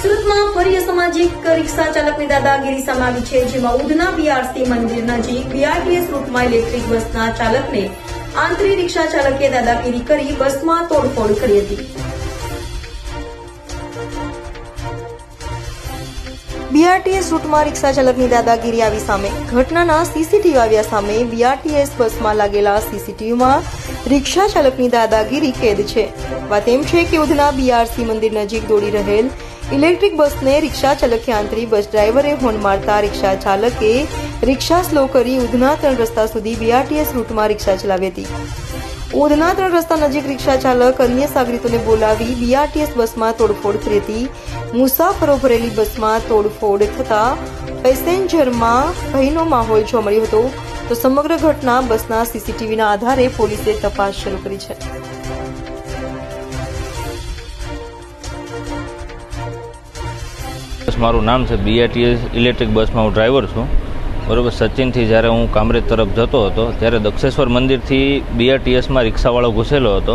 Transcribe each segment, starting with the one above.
સુરતમાં ફરી અસામાજિક રિક્ષા ચાલકની દાદાગીરી સમાવી છે, જેમાં ઉધના બીઆરસી મંદિર નજીક બીઆરટીએસ રૂટમાં ઇલેક્ટ્રિક બસના ચાલકને આંતરી રિક્ષા ચાલકે દાદાગીરી કરી બસમાં તોડફોડ કરી હતી. બીઆરટીએસ રૂટમાં રિક્ષા ચાલકની દાદાગીરી આવી સામે ઘટનાના સીસીટીવી આવ્યા સામે બીઆરટીએસ બસમાં લાગેલા સીસીટીવીમાં રિક્ષા ચાલકની દાદાગીરી કેદ છે. વાત એમ છે કે ઉધના બીઆરસી મંદિર નજીક દોડી રહેલ ઇલેક્ટ્રિક બસને રિક્ષા ચાલકે આંતરી બસ ડ્રાઈવરે હોર્ન મારતા રિક્ષા ચાલકે રિક્ષા સ્લો કરી ઉધના ત્રણ રસ્તા સુધી બીઆરટીએસ રૂટમાં રિક્ષા ચલાવી હતી. ઉધના ત્રણ રસ્તા નજીક રિક્ષા ચાલક અન્ય સાગરીતોને બોલાવી બીઆરટીએસ બસમાં તોડફોડ કરી હતી. મુસાફરો ભરેલી બસમાં તોડફોડ થતા પેસેન્જરમાં ભયનો માહોલ જોવા મળ્યો હતો. તો સમગ્ર ઘટના બસના સીસીટીવીના આધારે પોલીસે તપાસ શરૂ કરી છે. મારું નામ છે બીઆરટીએસ ઇલેક્ટ્રિક બસમાં હું ડ્રાઈવર છું. બરોબર, સચિનથી જ્યારે હું કામરેજ તરફ જતો હતો, ત્યારે દક્ષેશ્વર મંદિરથી બીઆરટીએસમાં રિક્ષાવાળો ઘૂસેલો હતો.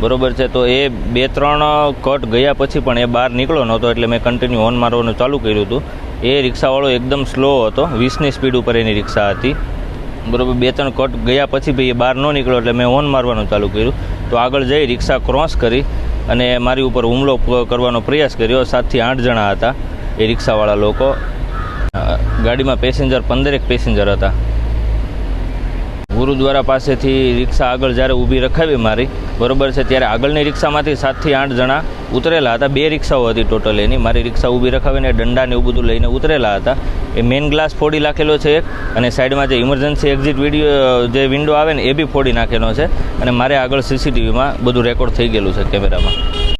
બરોબર છે, તો એ બે ત્રણ કટ ગયા પછી પણ એ બહાર નીકળ્યો નહોતો, એટલે મેં કન્ટિન્યુ ઓન મારવાનું ચાલુ કર્યું હતું. એ રિક્ષાવાળો એકદમ સ્લો હતો, વીસની સ્પીડ ઉપર એની રિક્ષા હતી. બરોબર બે ત્રણ કટ ગયા પછી ભાઈ એ બહાર ન નીકળ્યો, એટલે મેં ઓન મારવાનું ચાલુ કર્યું. તો આગળ જઈ રિક્ષા ક્રોસ કરી અને મારી ઉપર હુમલો કરવાનો પ્રયાસ કર્યો. સાતથી આઠ જણા હતા. એ રિક્ષાવાળા લોકો ગાડીમાં પેસેન્જર, પંદરેક પેસેન્જર હતા. ગુરુદ્વારા પાસેથી રિક્ષા આગળ જ્યારે ઊભી રખાવી મારી, બરોબર છે, ત્યારે આગળની રિક્ષામાંથી સાતથી આઠ જણા ઉતરેલા હતા. બે રિક્ષાઓ હતી ટોટલ એની. મારી રિક્ષા ઊભી રખાવીને દંડાને એવું બધું લઈને ઉતરેલા હતા. એ મેઇન ગ્લાસ ફોડી નાખેલો છે એક અને સાઈડમાં જે ઇમરજન્સી એક્ઝિટ વીડિયો, જે વિન્ડો આવે ને એ બી ફોડી નાખેલો છે અને મારે આગળ સીસીટીવીમાં બધું રેકોર્ડ થઈ ગયેલું છે કેમેરામાં.